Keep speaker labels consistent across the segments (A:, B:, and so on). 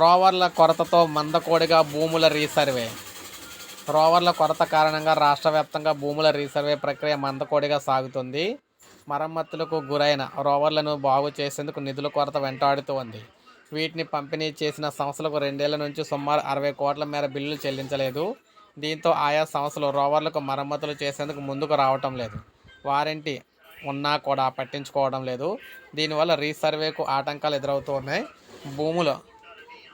A: రోవర్ల కొరతతో మందకోడిగా భూముల రీసర్వే. రోవర్ల కొరత కారణంగా రాష్ట్ర వ్యాప్తంగా భూముల రీసర్వే ప్రక్రియ మందకోడిగా సాగుతుంది. మరమ్మతులకు గురైన రోవర్లను బాగు చేసేందుకు నిధుల కొరత వెంటాడుతూ ఉంది. వీటిని పంపిణీ చేసిన సంస్థలకు రెండేళ్ళ నుంచి సుమారు అరవై కోట్ల మేర బిల్లులు చెల్లించలేదు. దీంతో ఆయా సంస్థలు రోవర్లకు మరమ్మతులు చేసేందుకు ముందుకు రావటం లేదు. వారంటీ ఉన్నా కూడా పట్టించుకోవడం లేదు. దీనివల్ల రీసర్వేకు ఆటంకాలు ఎదురవుతూ ఉన్నాయి. భూముల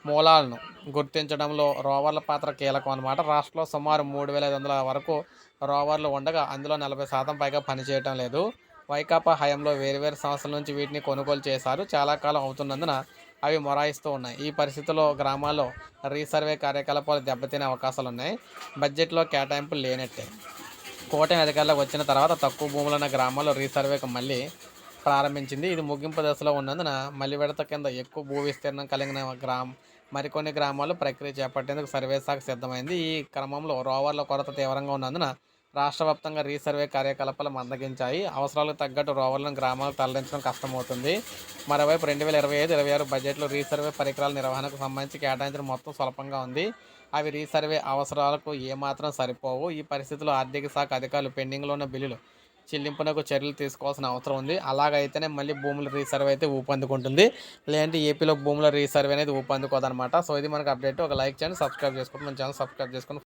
A: మూలాలను గుర్తించడంలో రోవర్ల పాత్ర కీలకం అన్నమాట. రాష్ట్రంలో సుమారు మూడు వేల ఐదు వందల వరకు రోవర్లు ఉండగా అందులో నలభై శాతం పైగా పనిచేయటం లేదు. వైకాపా హయాంలో వేరువేరు సంస్థల నుంచి వీటిని కొనుగోలు చేశారు. చాలా కాలం అవుతున్నందున అవి మొరాయిస్తూ ఉన్నాయి. ఈ పరిస్థితుల్లో గ్రామాల్లో రీసర్వే కార్యకలాపాలు దెబ్బతినే అవకాశాలు ఉన్నాయి బడ్జెట్లో కేటాయింపులు లేనట్టే. కోటమి అధికారులకు వచ్చిన తర్వాత తక్కువ భూములున్న గ్రామాల్లో రీసర్వేకి మళ్ళీ ప్రారంభించింది. ఇది ముగింపు దశలో ఉన్నందున మళ్ళీ విడత కింద ఎక్కువ భూ విస్తీర్ణం కలిగిన గ్రామ మరికొన్ని గ్రామాలు ప్రక్రియ చేపట్టేందుకు సర్వే శాఖ సిద్ధమైంది. ఈ క్రమంలో రోవర్ల కొరత తీవ్రంగా ఉన్నందున రాష్ట్ర వ్యాప్తంగా రీసర్వే కార్యకలాపాలు మందగించాయి. అవసరాలకు తగ్గట్టు రోవర్లను గ్రామాలకు తరలించడం కష్టమవుతుంది. మరోవైపు రెండు వేల ఇరవై ఐదు ఇరవై ఆరు బడ్జెట్లో రీసర్వే పరికరాల నిర్వహణకు సంబంధించి కేటాయించిన మొత్తం స్వల్పంగా ఉంది. అవి రీసర్వే అవసరాలకు ఏమాత్రం సరిపోవు. ఈ పరిస్థితిలో ఆర్థిక శాఖ అధికారులు పెండింగ్లో ఉన్న బిల్లులు చెల్లింపునకు చర్యలు తీసుకోవాల్సిన అవసరం ఉంది. అలాగైతేనే మళ్ళీ భూముల రీసర్వే అయితే ఊపందుకుంటుంది. లేదంటే ఏపీలో భూముల రీసర్వే అనేది ఊపందుకోదనమాట సో ఇది మనకు అప్డేట్. ఒక లైక్ చేయండి సబ్స్క్రైబ్ చేసుకోండి మన ఛానల్ సబ్స్క్రైబ్ చేసుకొని